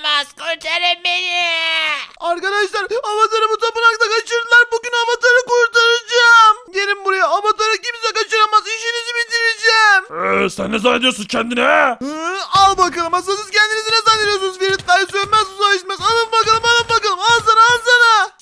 olamaz. Kurtarın beni. Arkadaşlar avatarı bu tapınakta kaçırdılar. Bugün avatarı kurtaracağım. Gelin buraya avatarı kimse kaçıramaz. İşinizi bitireceğim. Ee, sen ne zannediyorsun kendine? Hı, al bakalım. Asıl siz kendinizi ne zannediyorsunuz? Feritler sönmez bakalım alın bakalım.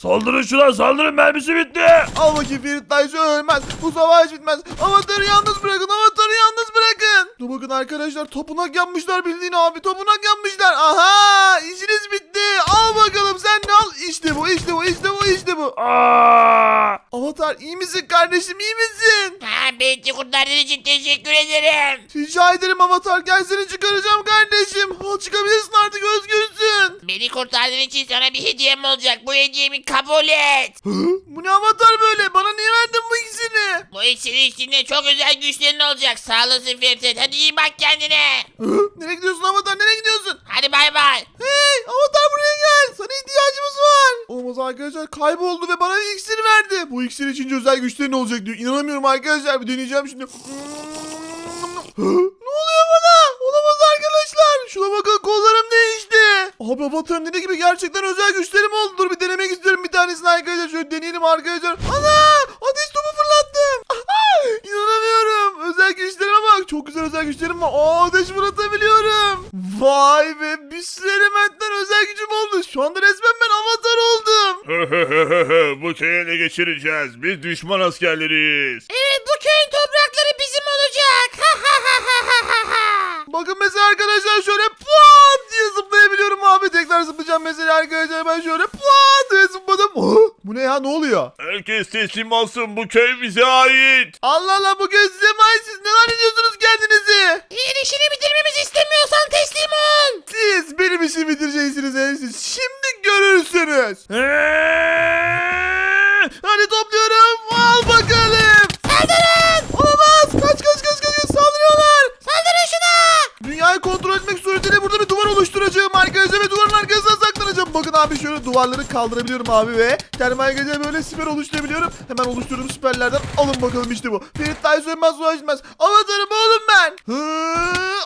Saldırın şuna saldırın mermisi bitti. Al bakayım Ferit Dayısı ölmez. Bu savaş bitmez. Avatarı yalnız bırakın. Avatarı yalnız bırakın. Dur bakın arkadaşlar. Tapınak yanmışlar bildiğin abi. Tapınak yanmışlar. Aha işiniz bitti. Al bakalım sen de al. İşte bu işte bu işte bu işte bu. Aa! Avatar iyi misin kardeşim iyi misin? Ha, beni kurtardığın için teşekkür ederim. Rica ederim Avatar gel seni çıkaracağım kardeşim. Al çıkabilirsin artık özgürsün. Beni kurtardığın için sana bir hediyem olacak. Bu hediyemi kabul et. Hı? Bu ne Avatar böyle? Bana niye verdin bu ikisini? Bu iksiri içtiğinde çok özel güçlerin olacak. Sağ olasın Ferit. Hadi iyi bak kendine. Hı? Nereye gidiyorsun Avatar nereye gidiyorsun? Hadi bay bay. Hey Avatar buraya gel. Sana ihtiyacımız var. Olamaz arkadaşlar kayboldu ve bana bir iksir verdi. Bu iksir için özel güçlerin olacak diyor. İnanamıyorum arkadaşlar. Bir deneyeceğim şimdi. Ne oluyor bana? Olamaz arkadaşlar. Şuna bakın kollarım değişti. Abi Avatar'ın dediği gibi gerçekten özel güçlerim oldu. Dur bir denemek istiyorum bir tanesini arkadaşlar. Şöyle deneyelim arkadaşlar. Ana! Ateş topu fırlattım. İnanamıyorum. Özel güçlerime bak. Çok güzel özel güçlerim var. Aa ateş fırlatabiliyorum. Vay be. Bir sürü elementten özel gücüm oldu. Şu anda resmen ben avatar oldum. Bu köyü ele geçireceğiz. Biz düşman askerleriyiz. Evet bu köyün toprakları bizim olacak. Bakın mesela arkadaşlar şöyle pat diye zıplayabiliyorum abi. Tekrar zıplayacağım mesela arkadaşlar. Ben şöyle pat diye zıpladım. Hı? Bu ne ya ne oluyor? Herkes teslim olsun. Bu köy bize ait. Allah Allah bu göz size mi ait? Siz ne zannediyorsunuz kendinizi? Eğer işini bitirmemizi istemiyorsan teslim ol. Siz benim işimi bitireceksiniz. Siz şimdi görürsünüz. Hadi topluyorum. Al bakalım. Saldırın. Olamaz. Kaç kaç kaç kaç. Saldırıyorlar. Saldırın şuna. Dünyayı kontrol etmek suretiyle burada bir duvar oluşturacağım arkadaşlar ve duvarın arkasına saklanacağım. Bakın abi şöyle duvarları kaldırabiliyorum abi ve kendime arkadaşlar böyle siper oluşturabiliyorum. Hemen oluşturduğum siperlerden alın bakalım işte bu. Ferit Tay sönmez ulaşmaz. Avatarım oğlum ben. Hı,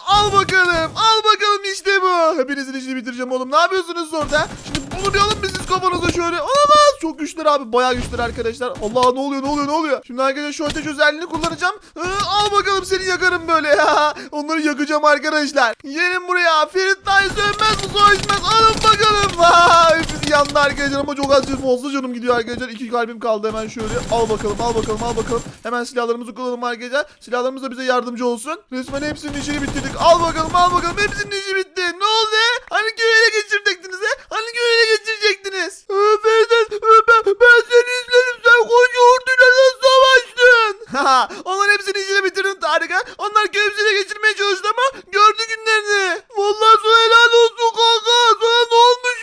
al bakalım. Al bakalım işte bu. Hepinizin işini bitireceğim oğlum. Ne yapıyorsunuz orada? Şimdi bunu bir alın bir siz kafanıza şöyle. Olamaz. Çok güçlüler abi. Bayağı güçlüler arkadaşlar. Allah ne oluyor ne oluyor ne oluyor? Şimdi arkadaşlar şu ateş özelliğini kullanacağım. Hı, al bakalım seni yakarım böyle ya. Onları yakacağım arkadaşlar. Gelin buraya. Ferit Tay sönmez bu savaşmaz. Alın bakalım. Vay. Hepsi yandı arkadaşlar ama çok az fazla canım gidiyor arkadaşlar. İki kalbim kaldı hemen şöyle. Al bakalım al bakalım al bakalım. Hemen silahlarımızı kullanalım arkadaşlar. Silahlarımız da bize yardımcı olsun. Resmen hepsinin işini bitirdik. Al bakalım al bakalım. Hepsinin işi bitti. Ne oldu? Hani köyü ele geçirecektiniz he? Hani köyü ele geçirecektiniz? Efendim ben, ben seni izledim. Sen koca orduyla nasıl savaştın? Haha onların hepsinin işini bitirdin Tarık ha. Onlar köyü hepsini geçirmeye çalıştı ama gördü günlerini. Vallahi sana helal olsun kanka. Sana ne olmuş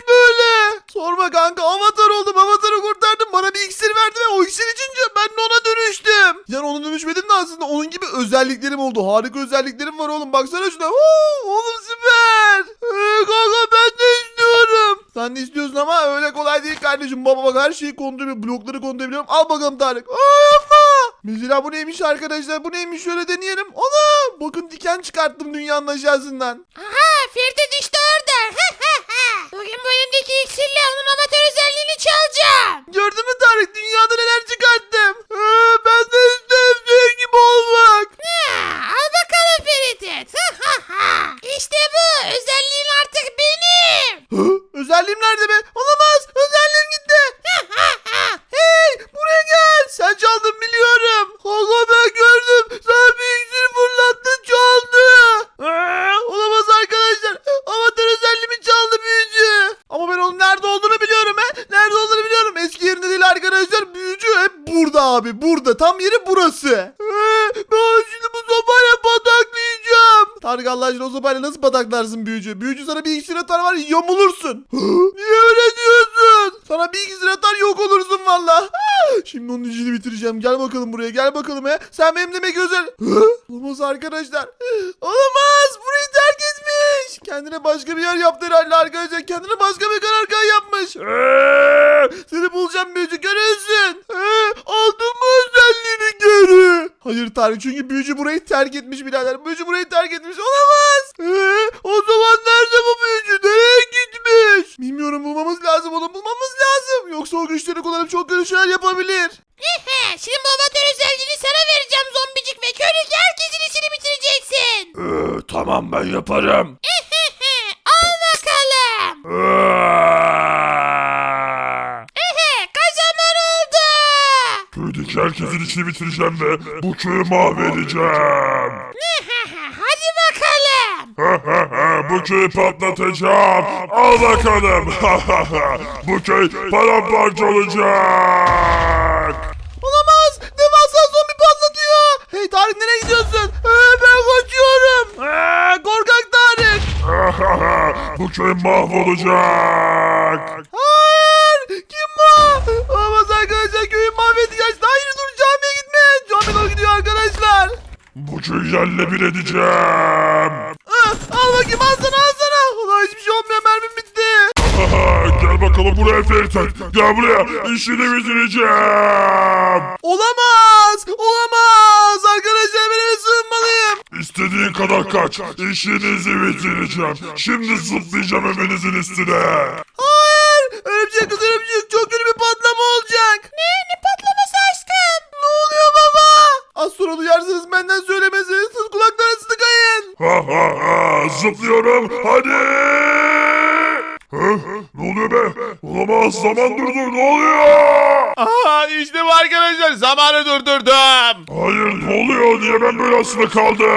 Sorma kanka avatar oldum. Avatarı kurtardım. Bana bir iksir verdi ve o iksir içince ben de ona dönüştüm. Yani ona dönüşmedim de aslında onun gibi özelliklerim oldu. Harika özelliklerim var oğlum. Baksana şuna. Oo, oğlum süper. Ee, kanka ben de istiyorum. Sen de istiyorsun ama öyle kolay değil kardeşim. Baba bak her şeyi kontrol blokları kontrol edebiliyorum. Al bakalım Tarık. Aa. Mesela bu neymiş arkadaşlar? Bu neymiş? Şöyle deneyelim. Ana! Bakın diken çıkarttım dünyanın aşağısından. Aha Feride işte orada. Bugün bu elimdeki iksirle onun. Gördün mü Tarık? Dünyada neler çıkarttım. Ee, ben de istedim senin gibi olmak. Ha, al bakalım Ferit. işte bu. Özelliğin artık benim. Hı? Özelliğim nerede be? Olamaz. Özelliğim gitti. hey buraya gel. Sen çaldın biliyorum. Kanka ben gördüm. Sen bir iksir fırlattın çaldı. Ee, olamaz arkadaşlar. Avatar özelliğimi çaldı büyücü. Ama ben onun nerede olduğunu biliyorum he. Nerede olduğunu biliyorum. Eski yerinde değil arkadaşlar. Büyücü hep burada abi. Burada. Tam yeri burası. Ben şimdi bu sopayla pataklayacağım. Tarık Allah aşkına o sopayla nasıl pataklarsın büyücü? Büyücü sana bir iksir atar var ya, yamulursun. Niye öyle diyorsun? Sana bir iksir atar yok olursun valla. Şimdi onun işini bitireceğim. Gel bakalım buraya gel bakalım he. Sen benim demek özel. Hı? Olamaz arkadaşlar. Olamaz. Burayı terk etmiş. Kendine başka bir yer yaptı herhalde arkadaşlar. Kendine başka bir karargah yapmış. tarih. Çünkü büyücü burayı terk etmiş birader. Büyücü burayı terk etmiş. Olamaz. Ee, o zaman nerede bu büyücü? Nereye gitmiş? Bilmiyorum bulmamız lazım onu bulmamız lazım. Yoksa o güçleri kullanıp çok kötü şeyler yapabilir. Şimdi motor özelliğini sana vereceğim zombicik ve köydeki herkesin işini bitireceksin. Ee, tamam ben yaparım. Al bakalım. Ee. Köydeki herkesin işini bitireceğim ve bu köyü mahvedeceğim. Hadi bakalım. bu köyü patlatacağım. Al bakalım. bu köy paramparça olacak. Olamaz. Devasa zombi patlatıyor. Hey Tarık nereye gidiyorsun? Ee, ben kaçıyorum. Ee, korkak Tarık. bu köy mahvolacak. Köyü yerle bir edeceğim. Ah, al bakayım al sana al sana. Ulan hiçbir şey olmuyor mermim bitti. Gel bakalım buraya Ferit. Gel buraya. İşini bitireceğim. Olamaz. Olamaz. Arkadaşlar ben eve sığınmalıyım. İstediğin kadar kaç. İşinizi bitireceğim. Şimdi zıplayacağım evinizin üstüne. Zıplıyorum. Hadi. Hı? Ne oluyor be? Olamaz. Zaman durdu. Ne oluyor? Aha işte bu arkadaşlar zamanı durdurdum. Hayır ne oluyor? Niye ben böyle asılı kaldım?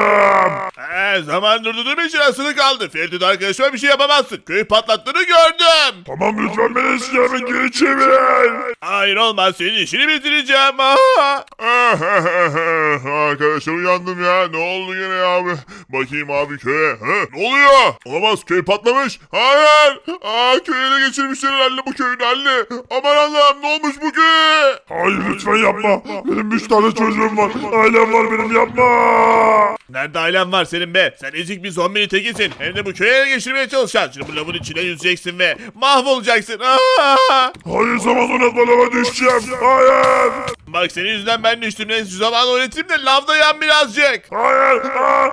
Ee, zaman durdurduğum için asılı kaldı. Ferit arkadaşıma bir şey yapamazsın. Köyü patlattığını gördüm. Tamam lütfen beni yerime geri çevirin. Hayır olmaz senin işini bitireceğim. Aha. Arkadaşlar uyandım ya. Ne oldu gene ya abi? Bakayım abi köye. Ha? Ne oluyor? Olamaz köy patlamış. Hayır. Aa köyü ele geçirmişler herhalde bu köyün halini. Aman Allah'ım ne olmuş bu köye? Hayır lütfen yapma. Benim üç tane çocuğum var. Ailem var benim yapma. Nerede ailen var senin be? Sen ezik bir zombinin tekisin. Hem de bu köyü ele geçirmeye çalışacaksın. Şimdi bu lavın içine yüzeceksin ve mahvolacaksın. Aha. Hayır zaman oynatma lava düşeceğim. Hayır. Bak senin yüzünden ben düştüm. Neyse şu zaman oynatayım da lavda yan birazcık. Hayır.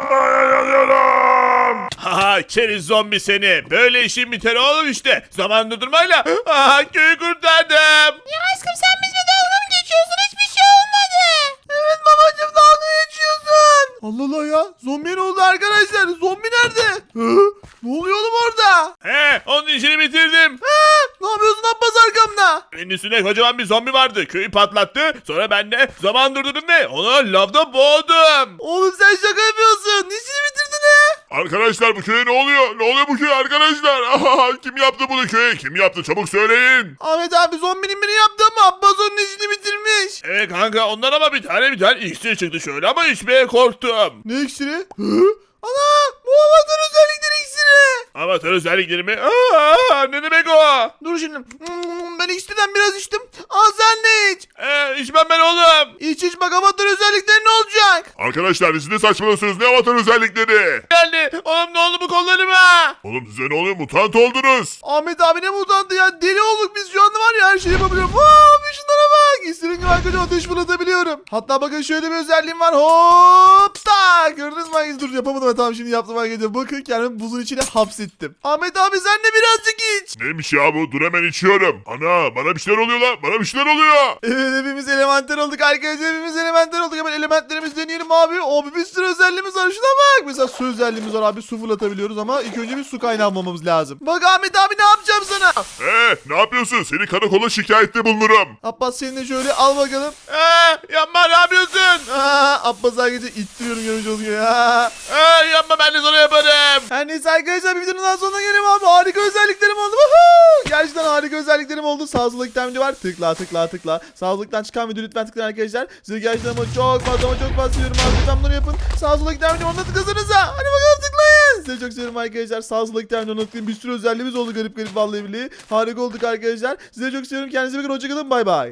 Hayır yanıyorum. Haha keriz zombi seni. Böyle işin biter oğlum işte. Zaman durdurmayla. Aha köyü kurtardım. Ya aşkım sen bizle dalga mı geçiyorsun? Hiçbir şey olmadı. Evet babacım dalga geçiyorsun. Allah Allah ya. Zombi ne oldu arkadaşlar? Zombi nerede? Hı? Ne oluyor oğlum orada? He onun işini bitirdim. Ha? Benim üstünde kocaman bir zombi vardı. Köyü patlattı. Sonra ben de zaman durdurdum ve onu lavda boğdum. Oğlum sen şaka yapıyorsun. İşini bitirdin he? Arkadaşlar bu köye ne oluyor? Ne oluyor bu köye arkadaşlar? Aha, kim yaptı bunu köye? Kim yaptı? Çabuk söyleyin. Ahmet abi zombinin biri yaptı ama Abbas onun işini bitirmiş. Evet kanka ondan ama bir tane bir tane iksir çıktı şöyle ama içmeye korktum. Ne iksiri? Hı? Ana özellikleri iksiri. Avatar özellikleri mi? Aa, ne demek o? Dur şimdi. Hmm, Ben iksirden biraz içtim. Al sen de iç. Ee, içmem ben oğlum. İç iç bak avatar özellikleri ne olacak? Arkadaşlar siz ne saçmalıyorsunuz? Ne avatar özellikleri? Geldi. Oğlum ne oldu bu kollarıma? Oğlum size ne oluyor? Mutant oldunuz. Ahmet abi ne mutandı ya. Deli olduk biz şu anda var ya her şeyi yapabiliyorum. Vaa bir şunlara bak. İstediğim gibi arkadaşlar ateş fırlatabiliyorum. Hatta bakın şöyle bir özelliğim var. Hop tak. Gördünüz mü? Dur yapamadım ben tamam şimdi yaptım arkadaşlar. Bakın kendimi buzun içine hapsettim. Ahmet abi sen de birazcık iç. Neymiş ya bu? Dur hemen içiyorum. Ana bana bir şeyler oluyor lan. Bana bir şeyler oluyor. Evet hepimiz elementer olduk arkadaşlar. Hepimiz elementer olduk. Hemen elementlerimizi deneyelim abi. Abi bir sürü özelliğimiz var. Şuna bak. Mesela su özelliğimiz var abi. Su fırlatabiliyoruz ama ilk önce bir su kaynağı bulmamız lazım. Bak Ahmet abi ne yapacağım sana? Ee, ne yapıyorsun? Seni karakola şikayette bulunurum. Abbas seni de şöyle al bakalım. Ee, yapma ne yapıyorsun? Aa, Abbas arkadaşlar ittiriyorum görünce oluyor ya. Ee, yapma ben de sana yaparım. Her neyse arkadaşlar bir videonun sonuna gelelim abi. Harika özelliklerim oldu. Gerçekten harika özelliklerim oldu. Sağ sola giden video var. Tıkla tıkla tıkla. Sağ sola çıkan video lütfen tıklayın arkadaşlar. Size gerçekten ama çok fazla ama çok fazla seviyorum abi. Lütfen bunları yapın. Sağ sola giden video onu tıklasanıza. Hadi bakalım tıklayın. Size çok seviyorum arkadaşlar. Sağ sola giden video tıklayın. Bir sürü özelliğimiz oldu garip garip vallahi billahi. Harika olduk arkadaşlar. Size çok seviyorum. Kendinize bakın. Hoşçakalın. Bay bay.